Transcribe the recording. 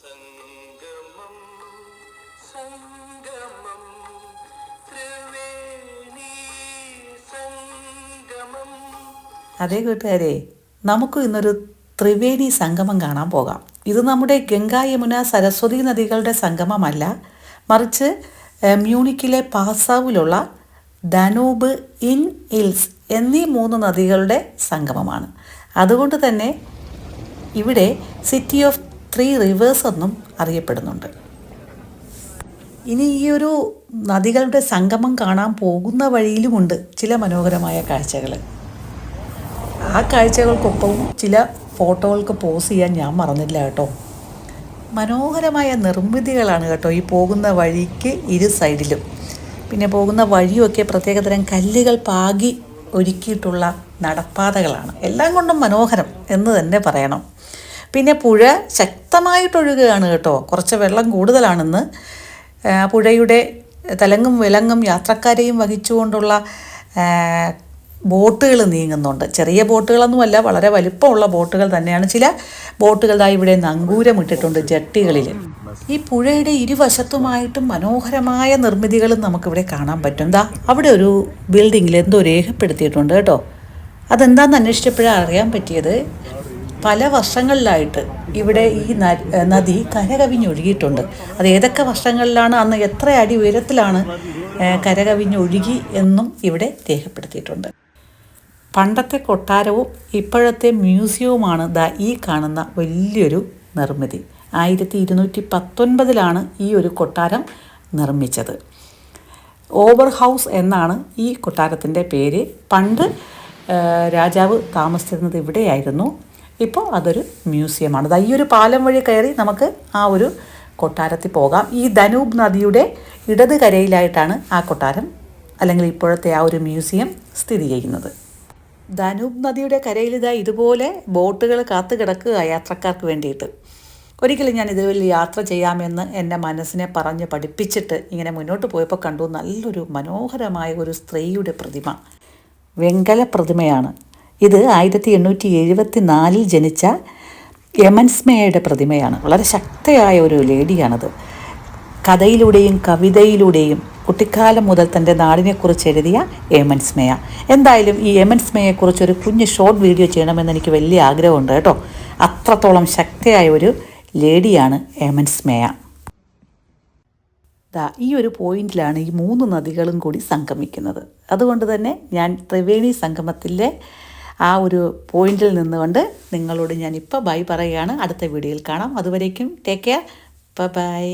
സംഗമം സംഗമം സംഗമം. അതേ കൂട്ടുകാരെ നമുക്ക് ഇന്നൊരു ത്രിവേണി സംഗമം കാണാൻ പോകാം. ഇത് നമ്മുടെ ഗംഗാ യമുന സരസ്വതി നദികളുടെ സംഗമമല്ല. മറിച്ച് മ്യൂണിക്കിലെ പാസാവിലുള്ള ധനൂബ് ഇൻ ഇൽസ് എന്നീ മൂന്ന് നദികളുടെ സംഗമമാണ്. അതുകൊണ്ട് തന്നെ ഇവിടെ സിറ്റി ഓഫ് ത്രീ റിവേഴ്സ് എന്നും അറിയപ്പെടുന്നുണ്ട്. ഇനി ഈ ഒരു നദികളുടെ സംഗമം കാണാൻ പോകുന്ന വഴിയിലുമുണ്ട് ചില മനോഹരമായ കാഴ്ചകൾ ആ കാഴ്ചകൾക്കൊപ്പവും ചില ഫോട്ടോകൾക്ക് പോസ് ചെയ്യാൻ ഞാൻ മറന്നില്ല കേട്ടോ. മനോഹരമായ നിർമ്മിതികളാണ് കേട്ടോ ഈ പോകുന്ന വഴിക്ക് ഇരു സൈഡിലും. പിന്നെ പോകുന്ന വഴിയൊക്കെ പ്രത്യേകതരം കല്ലുകൾ പാകി ഒരുക്കിയിട്ടുള്ള നടപ്പാതകളാണ്. എല്ലാം കൊണ്ടും മനോഹരം എന്ന് തന്നെ പറയണം. പിന്നെ പുഴ ശക്തമായിട്ടൊഴുകുകയാണ് കേട്ടോ. കുറച്ച് വെള്ളം കൂടുതലാണെന്ന്. പുഴയുടെ തലങ്ങും വിലങ്ങും യാത്രക്കാരെയും വഹിച്ചുകൊണ്ടുള്ള ബോട്ടുകൾ നീങ്ങുന്നുണ്ട്. ചെറിയ ബോട്ടുകളൊന്നുമല്ല വളരെ വലിപ്പമുള്ള ബോട്ടുകൾ തന്നെയാണ്. ചില ബോട്ടുകളായി ഇവിടെ നങ്കൂരം ഇട്ടിട്ടുണ്ട് ജട്ടികളിൽ. ഈ പുഴയുടെ ഇരുവശത്തുമായിട്ടും മനോഹരമായ നിർമ്മിതികളും നമുക്കിവിടെ കാണാൻ പറ്റും. എന്താ അവിടെ ഒരു ബിൽഡിങ്ങിൽ എന്തോ രേഖപ്പെടുത്തിയിട്ടുണ്ട് കേട്ടോ. അതെന്താണെന്ന് അന്വേഷിച്ചപ്പോഴാണ് അറിയാൻ പറ്റിയത്? പല വർഷങ്ങളിലായിട്ട് ഇവിടെ ഈ നദി കരകവിഞ്ഞൊഴുകിയിട്ടുണ്ട്. അത് ഏതൊക്കെ വർഷങ്ങളിലാണ് അന്ന് എത്ര അടി ഉയരത്തിലാണ് കരകവിഞ്ഞൊഴുകി എന്നും ഇവിടെ രേഖപ്പെടുത്തിയിട്ടുണ്ട്. പണ്ടത്തെ കൊട്ടാരവും ഇപ്പോഴത്തെ മ്യൂസിയവുമാണ് ദാ ഈ കാണുന്ന വലിയൊരു നിർമ്മിതി. ആയിരത്തി ഇരുന്നൂറ്റി പത്തൊൻപതിലാണ് ഈ ഒരു കൊട്ടാരം നിർമ്മിച്ചത്. ഓവർ ഹൗസ് എന്നാണ് ഈ കൊട്ടാരത്തിന്റെ പേര്. പണ്ട് രാജാവ് താമസിച്ചിരുന്നത് ഇവിടെയായിരുന്നു. ഇപ്പോൾ അതൊരു മ്യൂസിയമാണ്. അത് ഈ ഒരു പാലം വഴി കയറി നമുക്ക് ആ ഒരു കൊട്ടാരത്തിൽ പോകാം. ഈ ധനൂബ് നദിയുടെ ഇടത് കരയിലായിട്ടാണ് ആ കൊട്ടാരം അല്ലെങ്കിൽ ഇപ്പോഴത്തെ ആ ഒരു മ്യൂസിയം സ്ഥിതി ചെയ്യുന്നത്. ധനൂബ് നദിയുടെ കരയിൽ ഇതാ ഇതുപോലെ ബോട്ടുകൾ കാത്തു കിടക്കുക യാത്രക്കാർക്ക് വേണ്ടിയിട്ട്. ഒരിക്കലും ഞാൻ ഇതിൽ യാത്ര ചെയ്യാമെന്ന് എന്റെ മനസ്സിനെ പറഞ്ഞ് പഠിപ്പിച്ചിട്ട് ഇങ്ങനെ മുന്നോട്ട് പോയപ്പോൾ കണ്ടു. നല്ലൊരു മനോഹരമായ ഒരു സ്ത്രീയുടെ പ്രതിമ. വെങ്കല പ്രതിമയാണ്. ഇത് ആയിരത്തി എണ്ണൂറ്റി എഴുപത്തി നാലിൽ ജനിച്ച എമൻസ്മേയുടെ പ്രതിമയാണ്. വളരെ ശക്തയായ ഒരു ലേഡിയാണത്. കഥയിലൂടെയും കവിതയിലൂടെയും കുട്ടിക്കാലം മുതൽ തന്റെ നാടിനെക്കുറിച്ച് എഴുതിയ എമൻസ്മയ എന്തായാലും ഈ എമൻസ്മയെക്കുറിച്ച് ഒരു കുഞ്ഞ് ഷോർട്ട് വീഡിയോ ചെയ്യണമെന്ന് എനിക്ക് വലിയ ആഗ്രഹമുണ്ട് കേട്ടോ. അത്രത്തോളം ശക്തിയായ ഒരു ലേഡിയാണ് എമൻസ്മയ ദാ ഈ ഒരു പോയിന്റിലാണ് ഈ മൂന്ന് നദികളും കൂടി സംഗമിക്കുന്നത്. അതുകൊണ്ട് തന്നെ ഞാൻ ത്രിവേണി സംഗമത്തിലെ ആ ഒരു പോയിന്റിൽ നിന്നുകൊണ്ട് നിങ്ങളോട് ഞാൻ ഇപ്പോൾ ബൈ പറയുകയാണ്. അടുത്ത വീഡിയോയിൽ കാണാം. അതുവരേക്കും ടേക്ക് കെയർ ബൈ